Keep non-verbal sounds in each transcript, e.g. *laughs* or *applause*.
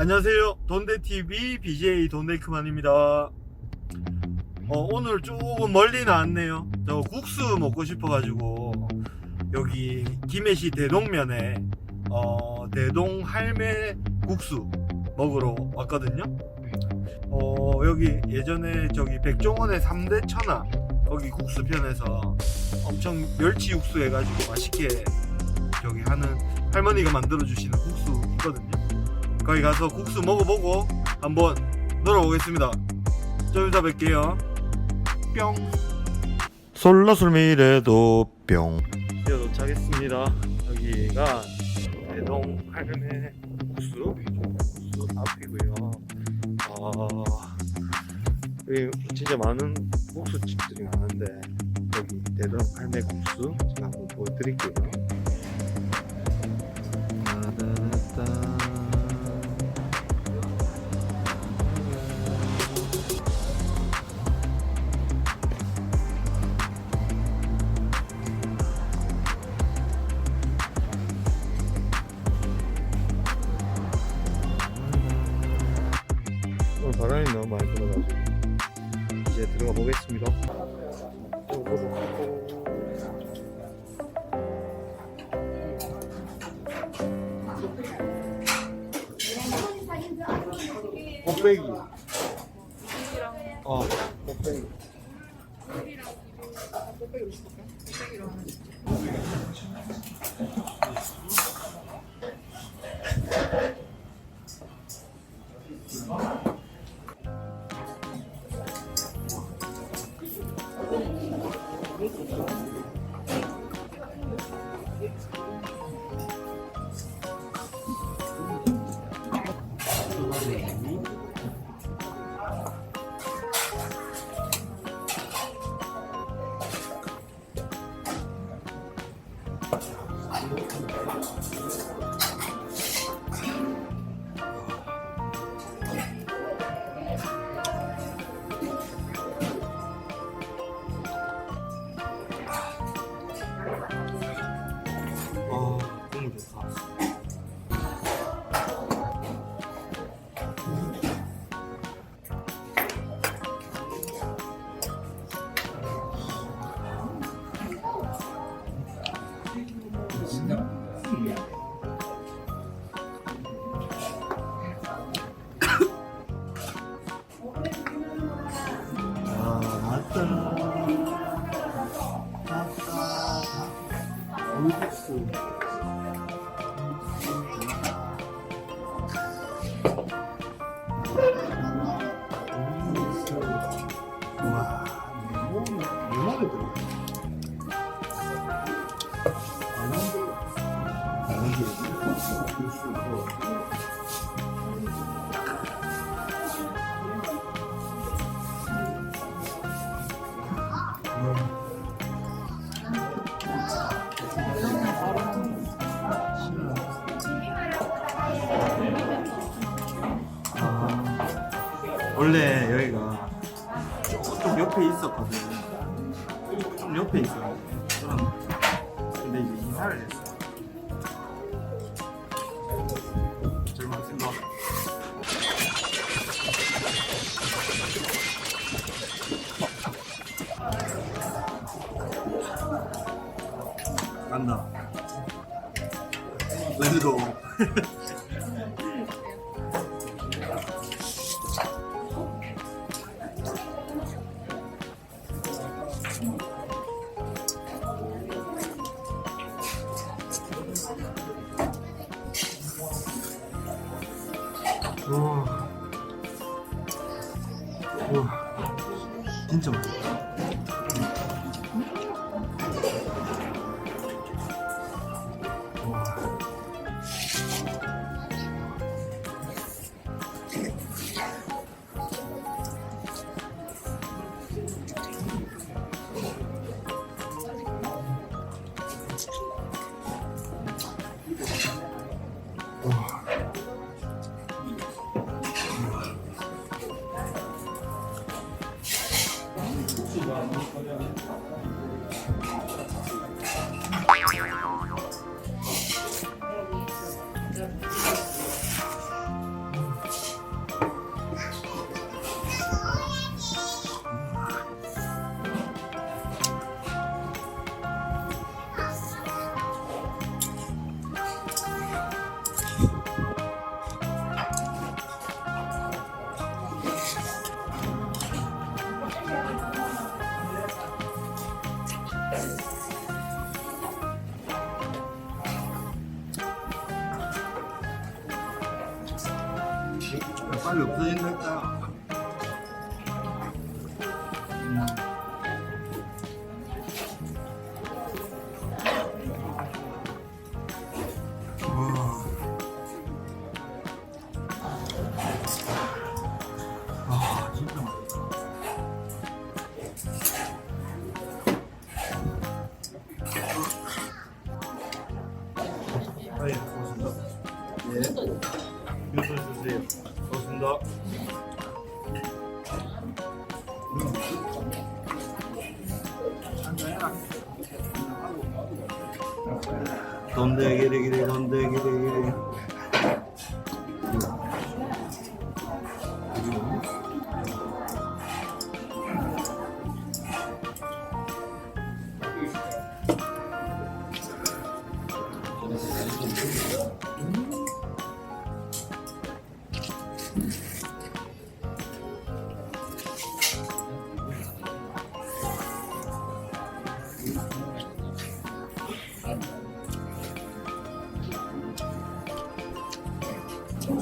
안녕하세요. 돈데TV BJ 돈데이크만입니다. 어, 오늘 조금 멀리 나왔네요. 저 국수 먹고 싶어가지고, 여기 김해시 대동면에, 어, 대동 할매 국수 먹으러 왔거든요. 어, 여기 예전에 저기 백종원의 3대 천하, 거기 국수 편에서 엄청 멸치 육수 해가지고 맛있게 저기 하는 할머니가 만들어주시는 국수 있거든요. 거기 가서 국수 먹어보고 한번 놀아보겠습니다. 좀 이따 뵐게요. 뿅. 솔라솔미래도 뿅. 드디어 도착했습니다. 여기가 대동 할매 국수 국수 앞이고요. 아, 여기 진짜 많은 국수집들이 많은데 여기 대동 할매 국수 제가 한번 보여드릴게요. 불어가지고 이제 들어가 보겠습니다. 곱빼기. 어, 곱빼기. 아, 원래 여기가 조금 옆에 있었거든. 좀 옆에 있어. 근데 이제 이사를 했어. 잘 먹겠습니다. 간다. *laughs* 왼으로. *laughs* 우와. 우와. 진짜 맛있다. 빨리 없어진다 돈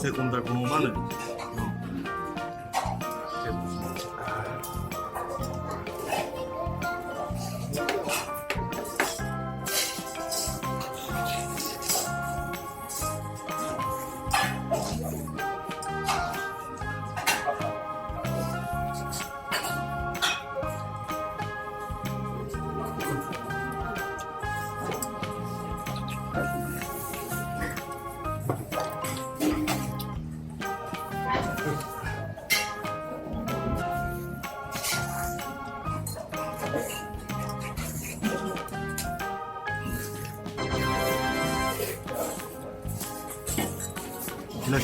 새콤달콤한 마늘. 기 다려.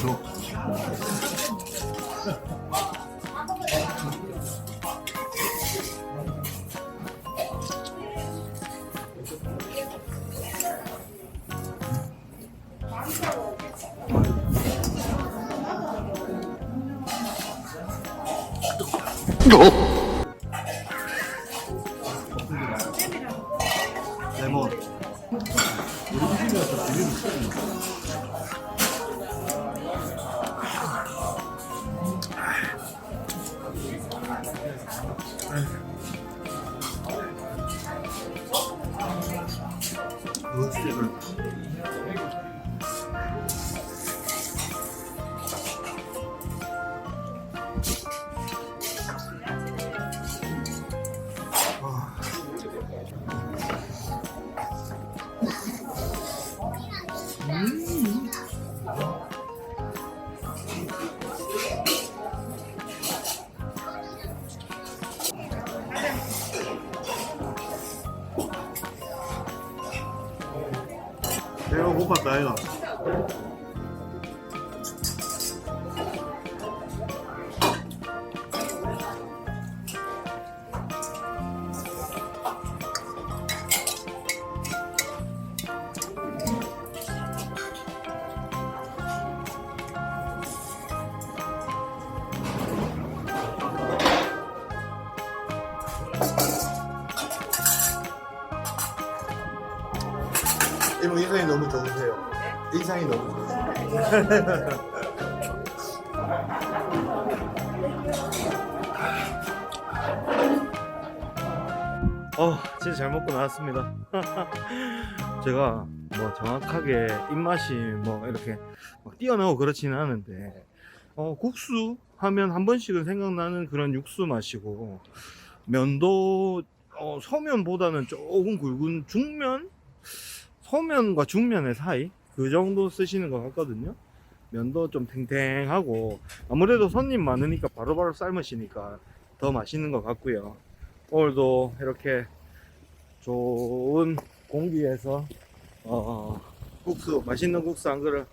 레몬. 우리 집이라서 비밀 고팠다 아이가. 인상이 너무 좋으세요. 인상이 너무 좋으세요. *laughs* 어, 진짜 잘 먹고 나왔습니다. *laughs* 제가 뭐 정확하게 입맛이 뭐 이렇게 막 뛰어나고 그렇지는 않은데, 어, 국수 하면 한 번씩은 생각나는 그런 육수 맛이고, 면도 어, 서면보다는 조금 굵은 중면? 서면과 중면의 사이? 그 정도 쓰시는 것 같거든요. 면도 좀 탱탱하고, 아무래도 손님 많으니까 바로바로 삶으시니까 더 맛있는 것 같고요. 오늘도 이렇게 좋은 공기에서 어, 국수 맛있는 국수 한 그릇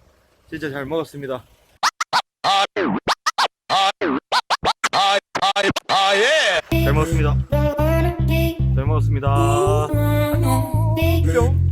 진짜 잘 먹었습니다. 잘 먹었습니다. 잘 먹었습니다. 뿅.